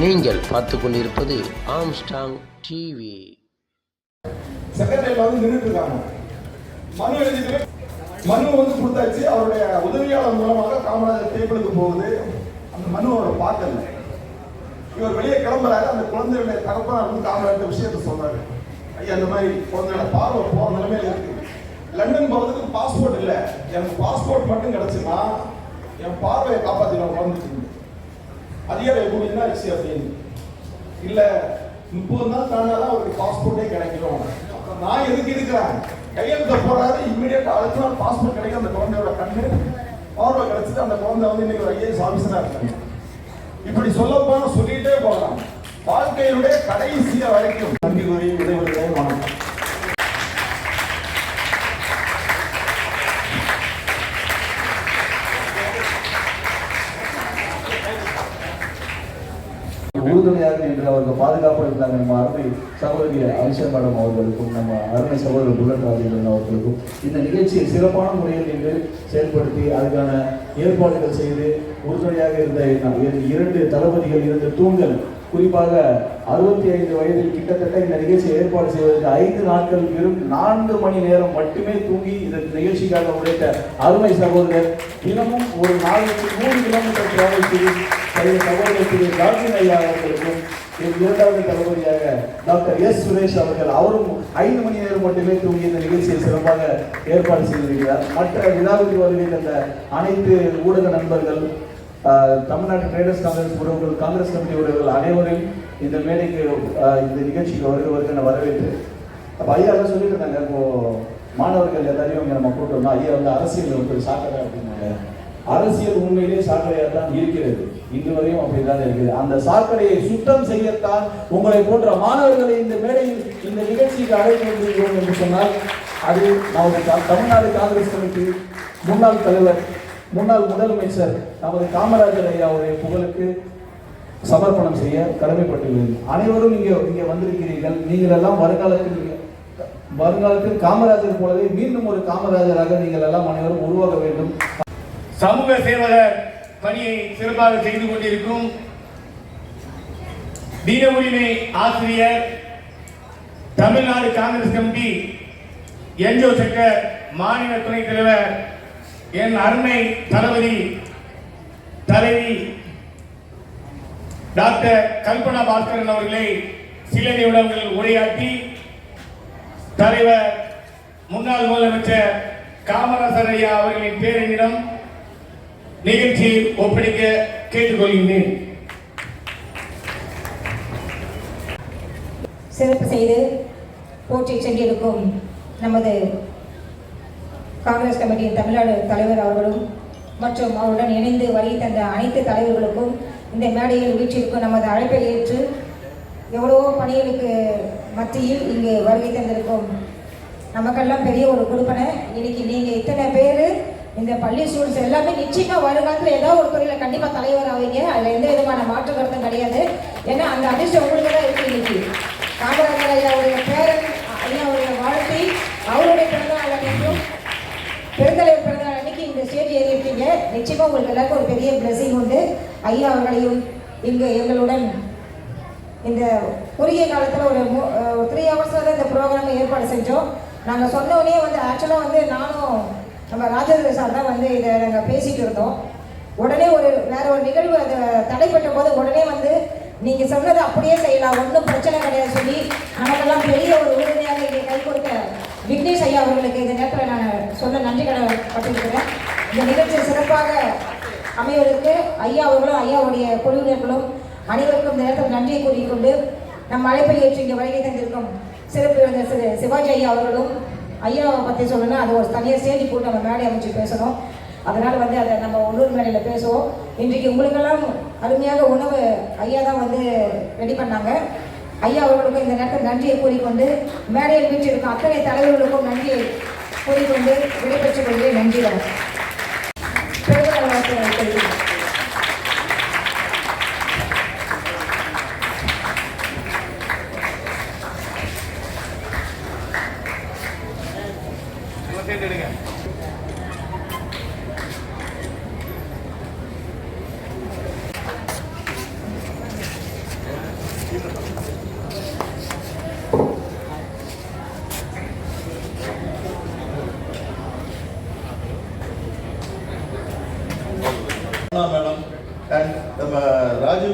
நீங்கள் பார்த்து கொண்டிருப்பது ஆம்ஸ்டாங் டிவி செக்ரட்டரியில் வந்து நின்றுட்டு இருக்காங்க மனு எழுதிட்டு மனு வந்து கொடுத்தாச்சு. அவருடைய உதவியாளர் மூலமாக காமராஜர் டேபிளுக்கு போகுது. அந்த மனு அவர் பார்க்கல. இவர் வெளியே கிளம்புறாரு. அந்த குழந்தையுடைய தகப்பனார் வந்து காமராஜர் விஷயத்த சொல்றாரு. ஐயா இந்த மாதிரி குழந்தையோட பார்வை போற நிலைமையில இருக்கு. லண்டன் போகிறதுக்கு பாஸ்போர்ட் இல்லை. எனக்கு பாஸ்போர்ட் மட்டும் கிடைச்சுன்னா என் பார்வையை காப்பாற்றிடுவோம் குழந்தைக்கு அதிகாரி எப்படி என்ன அப்படின்னு இல்லை முப்பது நாள் தாண்டாதான் அவருக்கு பாஸ்போர்ட்டே கிடைக்கிறோம் நான் எதுக்கு இருக்கிறேன்? கையெழுத்த போறாரு இம்மிடியட்டா அடுத்த நாள் பாஸ்போர்ட் கிடைக்கும் அந்த குழந்தையோட கண்ணு. பார்வை கிடைச்சிட்டு அந்த குழந்தை வந்து இன்னைக்கு ஒரு ஐஏஎஸ் ஆஃபீஸராக இருக்காங்க இப்படி சொல்ல போனா சொல்லிட்டே போகலாம். வாழ்க்கையினுடைய கடைசிய வரைக்கும். நன்றி கூறி விடைபெறுகிறேன் வணக்கம் உறுதுணையாக நின்று அவருக்கு பாதுகாப்பு இருந்தாங்க நம்ம அருமை சகோதரி அரிஷா மேடம் அவர்களுக்கும் நம்ம அருமை சகோதரர் புல்லட் ராஜேந்திரன் அவர்களுக்கும் இந்த நிகழ்ச்சியை சிறப்பான முறையில் நீங்கள் செயல்படுத்தி அதுக்கான ஏற்பாடுகள் செய்து உறுதுணையாக இருந்த இரண்டு தளபதிகள் இரண்டு தூண்கள் குறிப்பாக அறுபத்தி ஐந்து வயதில் கிட்டத்தட்ட இந்த நிகழ்ச்சியை ஏற்பாடு செய்வதற்கு ஐந்து நாட்கள் வெறும் நான்கு மணி நேரம் மட்டுமே தூங்கி இந்த நிகழ்ச்சிக்காக உழைத்த அருமை சகோதரர் தினமும் ஒரு நாளைக்கு மூணு கிலோமீட்டர் டிராவல் செய்து பழைய சகோதரர் திரு ஐயா அவர்களுக்கும் இரண்டாவது தளபதியாக டாக்டர் எஸ் சுரேஷ் அவர்கள் அவரும் ஐந்து மணி நேரம் மட்டுமே தூங்கி இந்த நிகழ்ச்சியை சிறப்பாக ஏற்பாடு செய்திருக்கிறார். மற்ற விழாவுக்கு வருகை தந்த அனைத்து ஊடக நண்பர்கள் தமிழ்நாடு ட்ரேடர்ஸ் காங்கிரஸ் உறவுகள் காங்கிரஸ் கமிட்டி உறவுகள் அனைவரையும் இந்த மேடைக்கு இந்த நிகழ்ச்சிக்கு வருக வருக வரவேற்று அப்போ ஐயா எல்லாம் சொல்லிட்டு இருந்தாங்க. இப்போ மாணவர்கள் எல்லாரையும் நம்ம கூப்பிட்டோம்னா ஐயா வந்து அரசியல் வந்து சாக்கடை அப்படின்னாங்க. அரசியல் உண்மையிலே சாக்கடையாக தான் இருக்கிறது. இன்று வரையும் அப்படிதான் இருக்குது. அந்த சாக்கடையை சுத்தம் செய்யத்தான் உங்களை போன்ற மாணவர்களை இந்த மேடையில் இந்த நிகழ்ச்சிக்கு அழைத்து வந்திருக்கிறோம் என்று சொன்னால் அது நமது தமிழ்நாடு காங்கிரஸ் கமிட்டி முன்னாள் தலைவர் முன்னாள் முதலமைச்சர் நமது காமராஜர் ஐயா அவருடைய புகழுக்கு சமர்ப்பணம் செய்ய கடமைப்பட்டுள்ளது அனைவரும் இங்கே இங்கே வந்திருக்கிறீர்கள். நீங்கள் எல்லாம் வருங்காலத்தில் வருங்காலத்தில் காமராஜர் போலவே மீண்டும் ஒரு காமராஜராக நீங்கள் எல்லாம் அனைவரும் உருவாக வேண்டும். சமூக சேவகர் பணியை சிறப்பாக செய்து கொண்டிருக்கும் தீன உரிமை ஆசிரியர் Tamil Nadu Congress committee NGO sector மாநில துணைத் தலைவர் என் அருமை தளபதி தலைவி டாக்டர் கல்பனா பாஸ்கரன் அவர்களை சில நிமிடங்கள் உரையாற்றி தலைவர் முன்னாள் முதலமைச்சர் காமராசர் ஐயா அவர்களின் பேரனிடம் நிகழ்ச்சி ஒப்படைக்க கேட்டுக்கொள்கின்றேன். சிறப்பு செய்து போற்றி சென்றிருக்கும் நமது காங்கிரஸ் கமிட்டியின் தமிழ்நாடு தலைவர் அவர்களும் மற்றும் அவருடன் இணைந்து வருகை தந்த அனைத்து தலைவர்களுக்கும் இந்த மேடையில் வீற்றிருக்கும் நமது அழைப்பை ஏற்று எவ்வளவோ பணிகளுக்கு மத்தியில் இங்கு வருகை தந்திருக்கும். நமக்கெல்லாம் பெரிய ஒரு கொடுப்பனை இன்னைக்கு நீங்கள் இத்தனை பேர் இந்த பள்ளி ஸ்டூடெண்ட்ஸ் எல்லாமே நிச்சயமாக வருங்காலத்தில் ஏதோ ஒரு துறையில் கண்டிப்பாக தலைவர் ஆவீங்க. அதில் எந்த விதமான மாற்று கருத்தும் கிடையாது. ஏன்னா அந்த அதிர்ஷ்டம் உங்களுக்கு தான் இருக்கு இன்னைக்கு. காமராஜர் ஐயாவுடைய பேரன் ஐயாவுடைய வாழ்த்தி அவருடைய பிறந்தநாள் அன்னைக்கும் பெருந்தலைவர் பிறந்தநாள் அன்னைக்கு இந்த ஸ்டேஜ் ஏறி இருக்கீங்க. நிச்சயமா உங்களுக்கு எல்லாருக்கும் ஒரு பெரிய பிளஸிங் உண்டு. ஐயா அவர்களையும் இங்கு எங்களுடன் இந்த குறுகிய காலத்தில் ஒரு த்ரீ ஹவர்ஸில் தான் இந்த ப்ரோக்ராமை ஏற்பாடு செஞ்சோம். நாங்கள் சொன்ன உடனே வந்து ஆக்சுவலாக வந்து நானும் நம்ம ராஜேந்திர சார் தான் வந்து இதை நாங்கள் பேசிட்டு இருந்தோம். உடனே ஒரு வேற ஒரு நிகழ்வு அது தடைப்பட்ட போது உடனே வந்து நீங்கள் சொன்னதை அப்படியே செய்யலாம். ஒன்றும் பிரச்சனை கிடையாது சொல்லி நமக்கெல்லாம் பெரிய ஒரு உறுதுணையாக இங்கே கை கொடுத்த விக்னேஷ் ஐயா அவர்களுக்கு இந்த நேரத்தில் நான் சொல்ல நன்றி கடப்பட்டிருக்கிறேன் இந்த நிகழ்ச்சி சிறப்பாக அமைவதற்கு ஐயா அவர்களும் ஐயாவுடைய குழுவினர்களும் அனைவருக்கும் இந்த நேரத்தில் நன்றியை கூறிக்கொண்டு நம் அழைப்பை ஏற்று இங்கே வருகை தந்திருக்கும் சிறப்பு சிவாஜி ஐயா அவர்களும் ஐயாவை பற்றி சொல்லணும்னா அது ஒரு தனியாக ஸ்டேஜ் போட்டு நம்ம மேடை அமைச்சு பேசணும். அதனால் வந்து அதை நம்ம உள்ளூர் மேடையில் பேசுவோம். இன்றைக்கு உங்களுக்கெல்லாம் அருமையாக உணவு ஐயா தான் வந்து ரெடி பண்ணாங்க. ஐயா அவர்களுக்கும் இந்த நேரத்தில் நன்றியை கூறிக்கொண்டு மேடையில் வீற்றிருக்கும் அத்தனை தலைவர்களுக்கும் நன்றியை கூறிக்கொண்டு விடைபெற்றுக் கொள்கிறேன். நன்றி வணக்கம் பிறந்தநாள் வாழ்த்துக்களை தெரிவிக்கிறேன்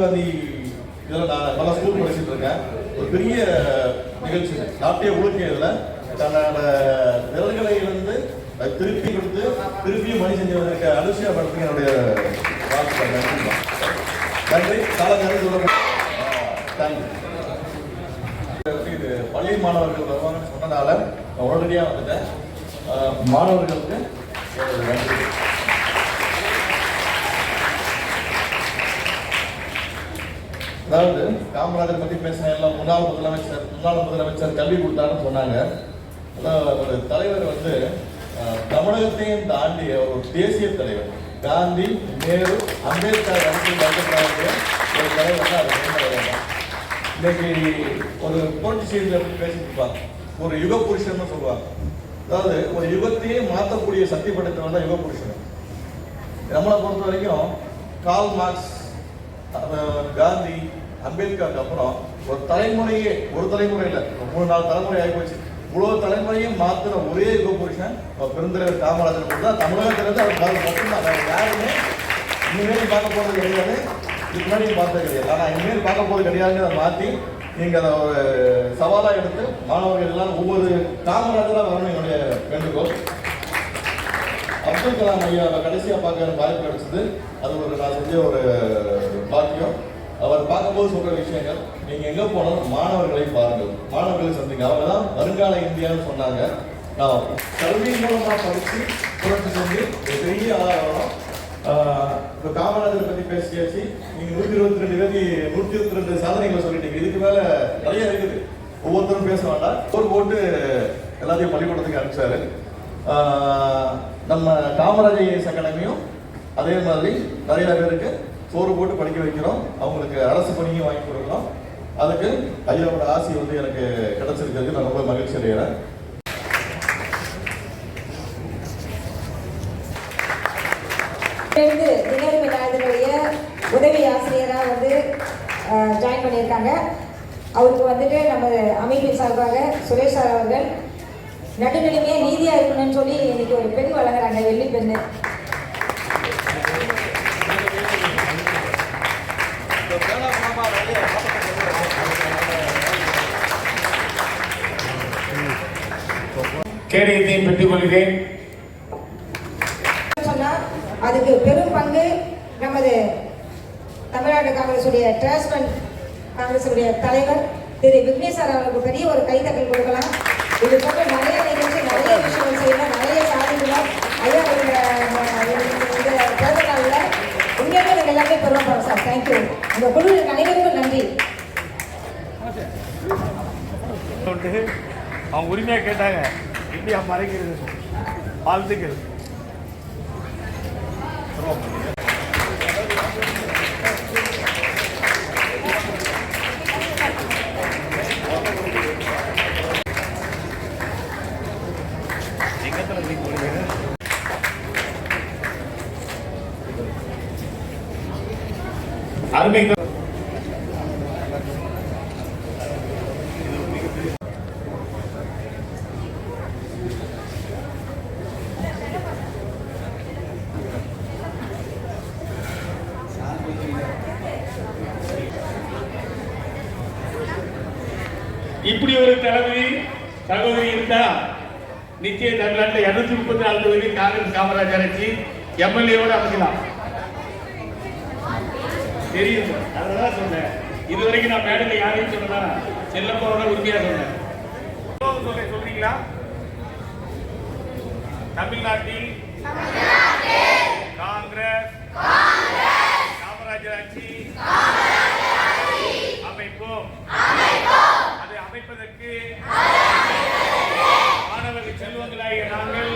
ராஜீவ்காந்தி இதில் நான் பல ஸ்கூல் படிச்சுட்டு இருக்கேன். ஒரு பெரிய நிகழ்ச்சி நாட்டிய ஒழுக்க இதில். தன்னோட விரல்களை இருந்து அதை திருப்பி கொடுத்து திருப்பியும் மணி செஞ்சவதற்கு அனுஷியா படத்துக்கு என்னுடைய வாழ்த்துக்கள். நன்றி. நன்றி. காலங்காலம் சொல்ல இது பள்ளி மாணவர்கள் வருவாங்கன்னு சொன்னதால நான் உடனடியாக வந்துட்டேன். மாணவர்களுக்கு நன்றி. அதாவது காமராஜர் பத்தி பேசின எல்லாம் முன்னாள் முதலமைச்சர் முன்னாள் முதலமைச்சர் கல்வி கொடுத்தாருன்னு சொன்னாங்க. அதாவது ஒரு தலைவர் வந்து தமிழகத்தையும் தாண்டி ஒரு தேசிய தலைவர். காந்தி நேரு அம்பேத்கர் வரைக்கும் ஒரு தலைவர் தான் அது இன்னைக்கு ஒரு போட்டி செய்தியில் பேசிட்டு இருப்பாங்க ஒரு யுக புருஷன் சொல்லுவாங்க. அதாவது ஒரு யுகத்தையே மாற்றக்கூடிய சக்தி படைத்தவன் தான் யுக புருஷன். நம்மளை பொறுத்த வரைக்கும் கால் மார்க்ஸ் காந்தி அம்பேத்கருக்கு அப்புறம் ஒரு தலைமுறையே ஒரு தலைமுறை இல்லை ஒரு மூணு நாலு தலைமுறை ஆகி போச்சு. இவ்வளோ தலைமுறையும் மாத்திர ஒரே யுக புருஷன் பெருந்தலைவர் காமராஜர் மட்டும் தான். தமிழகத்திலிருந்து அவர் பாரு மட்டும்தான். வேற யாருமே இனிமேல் பார்க்க போகிறது கிடையாது. இதுக்கு முன்னாடி பார்த்தது கிடையாது. ஆனால் இனிமேல் பார்க்க போகிறது கிடையாதுங்கிறத மாற்றி நீங்கள் அதை ஒரு சவாலாக எடுத்து மாணவர்கள் எல்லாம் ஒவ்வொரு காமராஜராக வரணும் என்னுடைய வேண்டுகோள். அப்துல் கலாம் ஐயா கடைசியாக பார்க்க வாய்ப்பு கிடைச்சது. அது ஒரு நான் செஞ்ச ஒரு பாக்கியம். பார்க்கும்போது சொல்ற விஷயங்கள் நீங்க எங்க போனாலும் மாணவர்களை பாருங்கள். மாணவர்களை சந்திங்க. அவங்க தான் வருங்கால இந்தியான்னு சொன்னாங்க. நான் கல்வி மூலமா படிச்சு புரட்சி செஞ்சு பெரிய ஆளாகணும் இப்போ காமராஜரை பத்தி பேசியாச்சு. நீங்க நூத்தி இருபத்தி ரெண்டு பேருக்கு நூத்தி இருபத்தி ரெண்டு சாதனைகளை சொல்லிட்டீங்க. இதுக்கு மேல நிறைய இருக்குது. ஒவ்வொருத்தரும் பேச வேண்டாம். ஒரு போட்டு எல்லாத்தையும் பள்ளிக்கூடத்துக்கு அனுப்பிச்சாரு. நம்ம காமராஜர் ஐஏஎஸ் அகாடமியும் அதே மாதிரி நிறைய பேருக்கு சோறு போட்டு படிக்க வைக்கிறோம். அவங்களுக்கு அரசு பணியும் வாங்கி கொடுக்குறோம் அதுக்கு ஐயாவோட ஆசை வந்து எனக்கு கிடைச்சிருக்கிறது. நான் ரொம்ப மகிழ்ச்சி அடைகிறேன். உதவி ஆசிரியராக வந்து ஜாயின் பண்ணியிருக்காங்க. அவருக்கு வந்துட்டு நம்ம அமைப்பின் சார்பாக சுரேஷ் சார் அவர்கள் நடுநிலைமையாக நீதியாக இருக்கணும்னு சொல்லி இன்னைக்கு ஒரு பெண் வழங்குறாங்க வெள்ளி பெண்ணு. கேடயத்தையும் பெற்றுக் கொள்கிறேன். சொன்னா அதுக்கு பெரும் பங்கு நமது தமிழ்நாடு காங்கிரசுடைய டிரான்ஸ்பரண்ட் காங்கிரசுடைய தலைவர் திரு விக்னேஸ்வர் அவர்களுக்கு பெரிய ஒரு கைத்தட்டல் கொடுக்கலாம். இது போன்ற நிறைய நிகழ்ச்சி நிறைய விஷயங்கள் செய்யணும் நிறைய சாதிக்கணும் ஐயா இந்த இந்த பிறந்த நாளில் உண்மையாகவே நாங்கள் எல்லாமே பெருமைப்படுறோம் சார். தேங்க்யூ உங்கள் குழுவிற்கு அனைவருக்கும் நன்றி. அவங்க உரிமையாக கேட்டாங்க. இந்தியா மறைக்கிறது வாழ்த்துக்கள். அருமை இப்படி ஒரு தலைவி சகோதரி இருந்தா நிச்சய தமிழ்நாட்டில் இருநூத்தி முப்பத்தி நாலு தொகுதி காங்கிரஸ் காமராஜர் ஆட்சி எம்எல்ஏவோட அமைக்கலாம். தெரியும். அததான் சொன்னேன். இது வரைக்கும் நான் மேடையில் யாரையும் சொன்னா செல்லப்பாவோட உறுதியா சொன்னேன். சொல்றீங்களா? தமிழ்நாட்டில் காங்கிரஸ் காமராஜர் ஆட்சி அமைப்போம் அதை அமைப்பதற்கு மாணவர்கள் செல்வங்களாகிய நாங்கள்